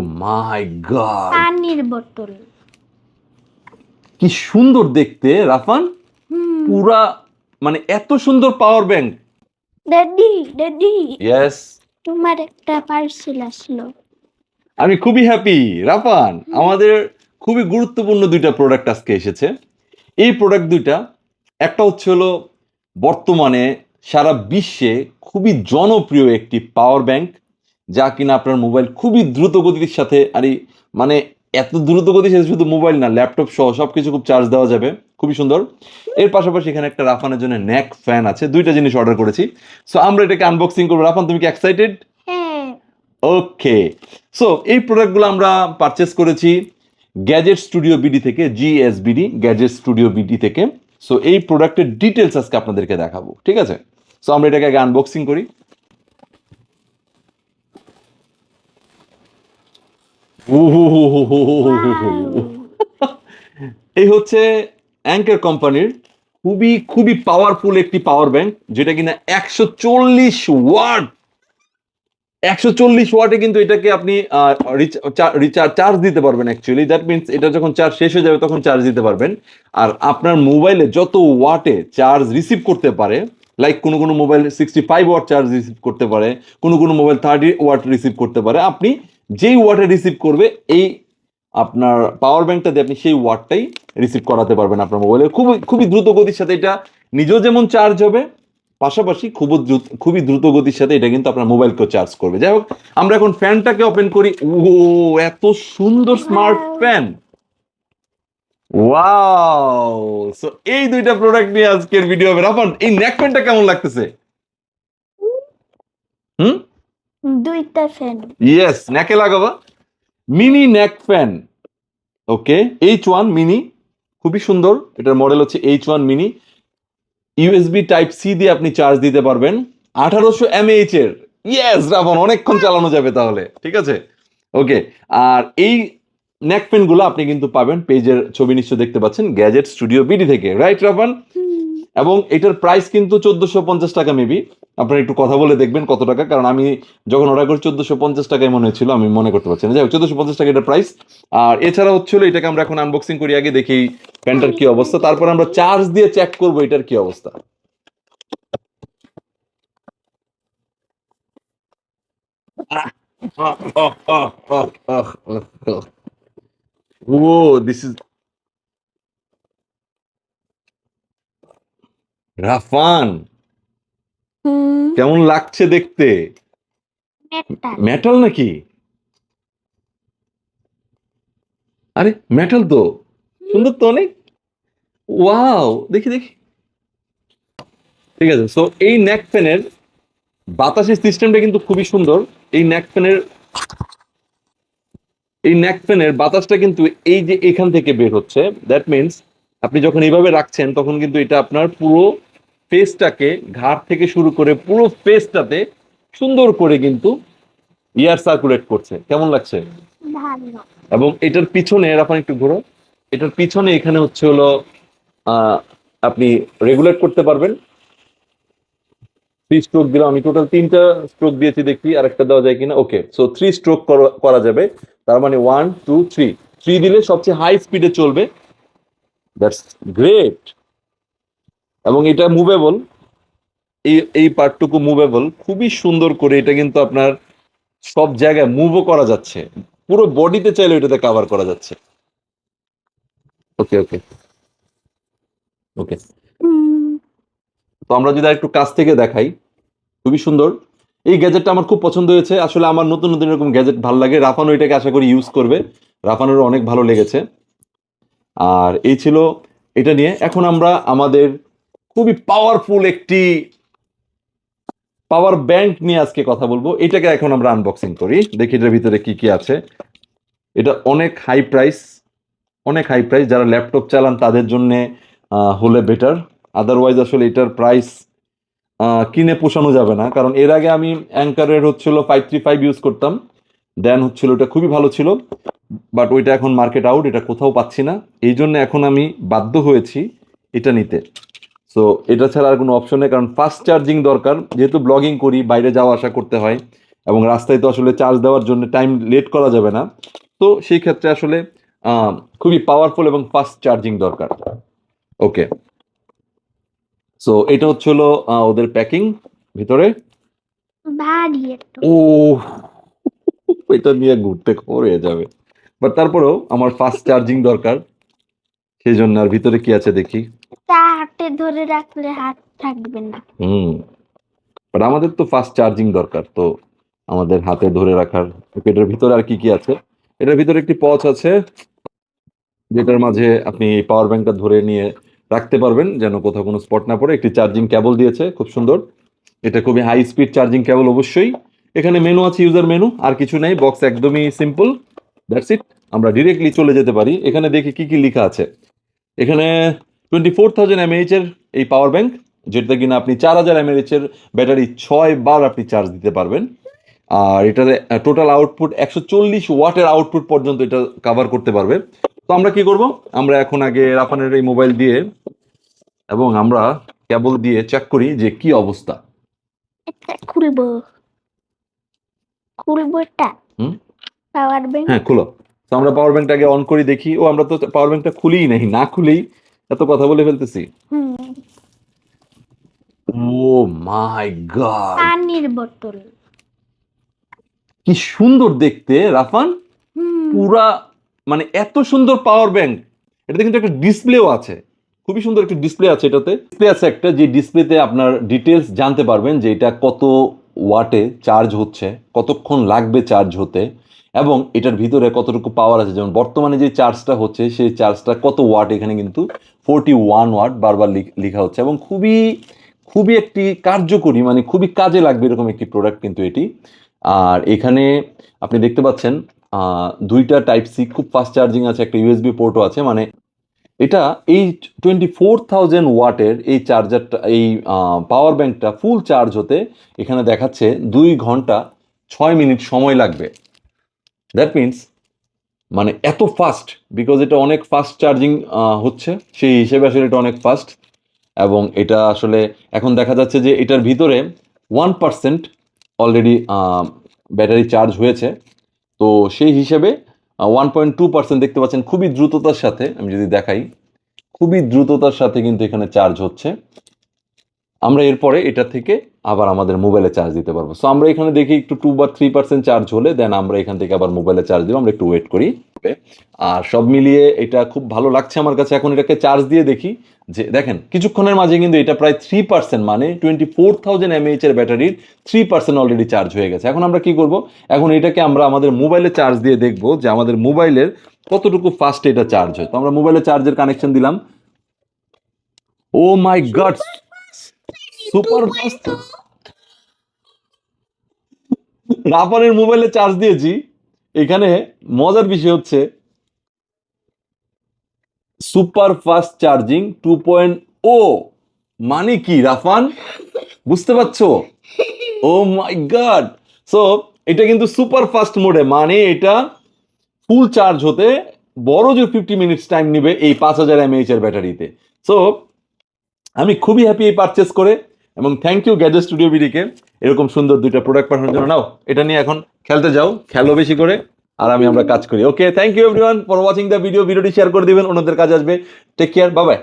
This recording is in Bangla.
মাই গড পানির বোতল। কি সুন্দর দেখতে রাফান। পুরা মানে এত সুন্দর power bank daddy daddy yes তোমার একটা পার্সেল আসলো। আমি খুবই হ্যাপি রাফান। আমাদের খুবই গুরুত্বপূর্ণ দুইটা প্রোডাক্ট আজকে এসেছে। এই প্রোডাক্ট দুইটা একটা হচ্ছে হলো বর্তমানে সারা বিশ্বে খুবই জনপ্রিয় একটি পাওয়ার ব্যাংক যা কিনা আপনার মোবাইল খুবই দ্রুত গতির সাথে আর মানে এত দ্রুত গতির সাথে শুধু মোবাইল না ল্যাপটপ সহ সব কিছু খুব চার্জ দেওয়া যাবে খুবই সুন্দর। এর পাশাপাশি এখানে একটা রাফানের জন্য ন্যাক ফ্যান আছে দুইটা জিনিস অর্ডার করেছি। সো আমরা এটাকে আনবক্সিং করব। রাফান তুমি কি এক্সাইটেড হ্যাঁ। ওকে সো এই প্রোডাক্টগুলো আমরা পারচেস করেছি গ্যাজেট স্টুডিও বিডি থেকে জিএসবিডি গ্যাজেট স্টুডিও বিডি থেকে। সো এই প্রোডাক্টের ডিটেলস আজকে আপনাদেরকে দেখাবো ঠিক আছে? সো আমরা এটাকে আগে আনবক্সিং করি। এই হচ্ছে অ্যাঙ্কার কোম্পানির খুবই খুবই পাওয়ারফুল একটি পাওয়ার ব্যাংক যেটা কিনা একশো চল্লিশ ওয়াট। একশো চল্লিশ ওয়াটে কিন্তু এটাকে আপনি চার্জ দিতে পারবেন অ্যাকচুয়ালি দ্যাট মিনস এটা যখন চার্জ শেষ হয়ে যাবে তখন চার্জ দিতে পারবেন। আর আপনার মোবাইলে যত ওয়াটে চার্জ রিসিভ করতে পারে লাইক কোনো কোনো mobile sixty five watt charge receive করতে পারে, কোনো কোনো মোবাইল থার্টি ওয়াট রিসিভ করতে পারে, আপনি যেই ওয়াটে রিসিভ করবে, এই আপনার পাওয়ার ব্যাংকটা দিয়ে আপনি সেই ওয়াটটাই রিসিভ করাতে পারবেন আপনার মোবাইলে খুবই খুবই দ্রুত গতির সাথে এটা নিজেও যেমন চার্জ হবে, পাশাপাশি খুব দ্রুত, খুবই দ্রুত গতির সাথে এটা কিন্তু আপনার মোবাইলকেও চার্জ করবে। যাই হোক, আমরা এখন ফ্যানটাকে ওপেন করি। ও, এত সুন্দর স্মার্ট ফ্যান ওয়াও সো এই দুইটা প্রোডাক্ট নিয়ে আজকের ভিডিও হবে। রাফান, এই নেক ফ্যানটা কেমন লাগতেছে? হুম? দুইটা ফ্যান ইয়েস নেকে লাগাবা। Mini neck fan okay H one mini খুবই সুন্দর। এটার মডেল হচ্ছে H one mini USB type C দিয়ে আপনি চার্জ দিতে পারবেন। আঠারোশো এমএইচ এর। ইয়েস রাফান অনেকক্ষণ চালানো যাবে তাহলে। ঠিক আছে? ওকে আর এই নেক ফ্যানগুলো আপনি কিন্তু পাবেন। পেজের ছবি নিশ্চয় দেখতে পাচ্ছেন। গ্যাজেট স্টুডিও বিডি থেকে। রাইট রাফান এবং এটার প্রাইস কিন্তু চোদ্দশো পঞ্চাশ টাকা মেবি আপনারা একটু কথা বলে দেখবেন কত টাকা, কারণ আমি যখন অর্ডার করি চোদ্দশো পঞ্চাশ টাকায় মনে হচ্ছিল আমি মনে করতে পারছি না। যাই হোক, চোদ্দশো পঞ্চাশ টাকা এটার প্রাইস আর এছাড়া হচ্ছিল এটাকে আমরা এখন আনবক্সিং করি আগে, দেখি প্যান্টার কি অবস্থা। তারপর আমরা চার্জ দিয়ে চেক করব এটার কি অবস্থা। ও দিস ইজ রাফান কেমন লাগছে দেখতে? মেটাল। নাকি? আরে মেটাল তো। সুন্দর তো অনেক। ওয়াও দেখি দেখি। ঠিক আছে সো এই নেক ফ্যানের বাতাসের সিস্টেমটা কিন্তু খুবই সুন্দর। এই নেক ফ্যানের এই নেক ফ্যানের বাতাসটা কিন্তু এই যে এখান থেকে বের হচ্ছে দ্যাট মিন্স আপনি যখন এইভাবে রাখছেন তখন কিন্তু এটা আপনার পুরো ফেসটাকে ঘাট থেকে শুরু করে পুরো ফেসটাতে সুন্দর করে কিন্তু ইয়ার সার্কুলেট করছে। কেমন লাগছে? এবং এটার পিছনে এখন একটু ঘোরো এটার পিছনে এখানে হচ্ছে হলো আহ, আপনি রেগুলেট করতে পারবেন। থ্রি স্ট্রোক দিলাম আমি টোটাল তিনটা স্ট্রোক দিয়েছি দেখি আর একটা দেওয়া যায় কিনা। ওকে সো থ্রি স্ট্রোক করা যাবে। তার মানে ওয়ান টু থ্রি থ্রি দিলে সবচেয়ে হাই স্পিডে চলবে। দ্যাটস গ্রেট এবং এটা মুভেবল এই এই পার্টটুকু মুভেবল খুবই সুন্দর করে এটা কিন্তু আপনার সব জায়গায় মুভও করা যাচ্ছে। পুরো বডিতে চাইলে এটাতে কাভার করা যাচ্ছে। ওকে ওকে ওকে তো আমরা যদি একটু কাছ থেকে দেখাই, খুবই সুন্দর। এই গ্যাজেটটা আমার খুব পছন্দ হয়েছে। আসলে আমার নতুন নতুন এরকম গ্যাজেট ভালো লাগে। রাফানো এটাকে আশা করি ইউজ করবে। রাফানোর অনেক ভালো লেগেছে। আর এই ছিল এটা নিয়ে এখন আমরা আমাদের খুবই পাওয়ারফুল একটি পাওয়ার ব্যাংক নিয়ে আজকে কথা বলব। এটাকে এখন আমরা আনবক্সিং করি। দেখি এটার ভিতরে কি কি আছে। এটা অনেক হাই প্রাইস অনেক হাই প্রাইস যারা ল্যাপটপ চালান, তাদের জন্য হলে বেটার আদারওয়াইজ আসলে এটার প্রাইস কিনে পোষানো যাবে না। কারণ এর আগে আমি অ্যাঙ্কারের হচ্ছিল ফাইভ থ্রি ফাইভ ইউজ করতাম। দেন হচ্ছিল ওটা খুবই ভালো ছিল। বাট ওইটা এখন মার্কেট আউট এটা কোথাও পাচ্ছি না। এই জন্য এখন আমি বাধ্য হয়েছি এটা নিতে। সো এটা ছাড়া আর কোনো অপশন নেই কারণ ফাস্ট চার্জিং দরকার। যেহেতু ব্লগিং করি বাইরে যাওয়া আসা করতে হয় এবং রাস্তায় তো আসলে চার্জ দেওয়ার জন্য টাইম লেট করা যাবে না। তো সেই ক্ষেত্রে আসলে আহ, খুবই পাওয়ারফুল এবং ফাস্ট চার্জিং দরকার। ওকে সো এটা হচ্ছে হলো ওদের প্যাকিং ভিতরে। ও এটা নিয়ে ঘুরতে খবর হয়ে যাবে। বাট তারপরেও আমার ফাস্ট চার্জিং দরকার। সেই জন্য আর ভিতরে কি আছে দেখি। তা হাতে ধরে রাখলে হাত থাকবে না। হুম। বাট আমাদের তো ফাস্ট চার্জিং দরকার তো আমাদের হাতে ধরে রাখার। এটার ভিতরে আর কি কি আছে? এটার ভিতরে একটি পচ আছে যেটার মাঝে আপনি এই পাওয়ার ব্যাংকটা ধরে নিয়ে রাখতে পারবেন যেন কোথাও কোনো স্পট না পড়ে। একটি চার্জিং কেবল দিয়েছে খুব সুন্দর। এটা খুবই হাই স্পিড চার্জিং কেবল অবশ্যই। এখানে মেনু আছে ইউজার মেনু আর কিছু নেই বক্স একদমই সিম্পল দ্যাটস ইট আমরা ডিরেক্টলি চলে যেতে পারি। এখানে দেখি কি কি লেখা আছে। এখানে টোয়েন্টি ফোর থাউজেন্ড এমএইচ এর এই পাওয়ার ব্যাংক যেটা কিনা আপনি চার হাজার এমএইচ এর ব্যাটারি ছয় বার আপনি চার্জ দিতে পারবেন। আর এটার টোটাল আউটপুট একশো চল্লিশ ওয়াটের আউটপুট পর্যন্ত এটা কভার করতে পারবে। তো আমরা কি করব? আমরা এখন আগে রাফানের এই মোবাইল দিয়ে এবং আমরা কেবল দিয়ে চেক করি যে কি অবস্থা। এটা খুলবো। খুলবো এটা হুম? পাওয়ার ব্যাংক হ্যাঁ খুলো। তো আমরা পাওয়ার ব্যাংকটাকে অন করি দেখি। ও আমরা তো পাওয়ার ব্যাংকটা খুলেই নাই না খুলেই এত কথা বলে ফেলতেছি। ও মাই গড পানির বোতল। কি সুন্দর দেখতে রাফান। পুরা মানে এত সুন্দর পাওয়ার ব্যাংক এটাতে কিন্তু একটা ডিসপ্লেও আছে। খুবই সুন্দর একটা ডিসপ্লে আছে এটাতে। ডিসপ্লে আছে একটা যে ডিসপ্লেতে আপনার ডিটেলস জানতে পারবেন যে এটা কত ওয়াটে চার্জ হচ্ছে কতক্ষণ লাগবে চার্জ হতে। এবং এটার ভিতরে কতটুকু পাওয়ার আছে? যেমন বর্তমানে যে চার্জটা হচ্ছে, সেই চার্জটা কত ওয়াট এখানে কিন্তু ফোরটি ওয়ান ওয়াট বারবার লিখ- হচ্ছে এবং খুবই খুবই একটি কার্যকরী মানে খুবই কাজে লাগবে এরকম একটি প্রোডাক্ট কিন্তু এটি। আর এখানে আপনি দেখতে পাচ্ছেন দুইটা টাইপ সি খুব ফাস্ট চার্জিং আছে, একটা ইউএসবি পোর্টও আছে মানে এটা এই টোয়েন্টি ফোর থাউজেন্ড ওয়াটের এই চার্জারটা এই পাওয়ার ব্যাংকটা ফুল চার্জ হতে এখানে দেখাচ্ছে দুই ঘণ্টা ছয় মিনিট সময় লাগবে। দ্যাট মিন্স মানে এত ফাস্ট বিকজ এটা অনেক ফাস্ট চার্জিং হচ্ছে, সেই হিসেবে আসলে এটা অনেক ফাস্ট এবং এটা আসলে এখন দেখা যাচ্ছে যে এটার ভিতরে one percent already battery charge হয়েছে। তো সেই হিসেবে ওয়ান পয়েন্ট টু পার্সেন্ট দেখতে পাচ্ছেন খুবই দ্রুততার সাথে, আমি যদি দেখাই, খুবই দ্রুততার সাথে কিন্তু এখানে চার্জ হচ্ছে। আমরা এরপরে এটা থেকে আবার আমাদের মোবাইলে চার্জ দিতে পারব। সো আমরা এখানে দেখি একটু টু বা থ্রি পার্সেন্ট চার্জ হলে দেন আমরা এখান থেকে আবার মোবাইলে চার্জ দিব। আমরা একটু ওয়েট করি। আর সব মিলিয়ে এটা খুব ভালো লাগছে আমার কাছে। এখন এটাকে চার্জ দিয়ে দেখি যে, দেখেন, কিছুক্ষণের মাঝে কিন্তু এটা প্রায় থ্রি পার্সেন্ট মানে টোয়েন্টি ফোর থাউজেন্ড এমএইচ এর ব্যাটারির থ্রি পার্সেন্ট অলরেডি চার্জ হয়ে গেছে। এখন আমরা কি করব? এখন এটাকে আমরা আমাদের মোবাইলে চার্জ দিয়ে দেখব যে, আমাদের মোবাইলের কতটুকু ফাস্ট এটা চার্জ হয়। তো আমরা মোবাইলে চার্জের কানেকশন দিলাম। Oh my god super fast রাফানের মোবাইলে চার্জ দিয়েছি। এখানে মজার বিষয় হচ্ছে super fast charging two point O মানে কি রাফান? বুঝতে পারছ? ও মাই গড সো এটা কিন্তু সুপার ফাস্ট মোডে মানে এটা ফুল চার্জ হতে বড় যে ফিফটি মিনিটস টাইম নেবে এই পাঁচ হাজার এমএইচ এর ব্যাটারিতে। সো আমি খুবই হ্যাপি এই পারচেস করে। এবং থ্যাংক ইউ গ্যাজেট স্টুডিও বিডিকে এরকম সুন্দর দুইটা প্রোডাক্ট পাঠানোর জন্য। নাও, এটা নিয়ে এখন খেলতে যাও, খেলো বেশি করে, আর আমি আমরা কাজ করি। Okay thank you everyone for watching the video ভিডিওটি শেয়ার করে দিবেন ওনাদের কাজ আসবে। টেক কেয়ার বাবাই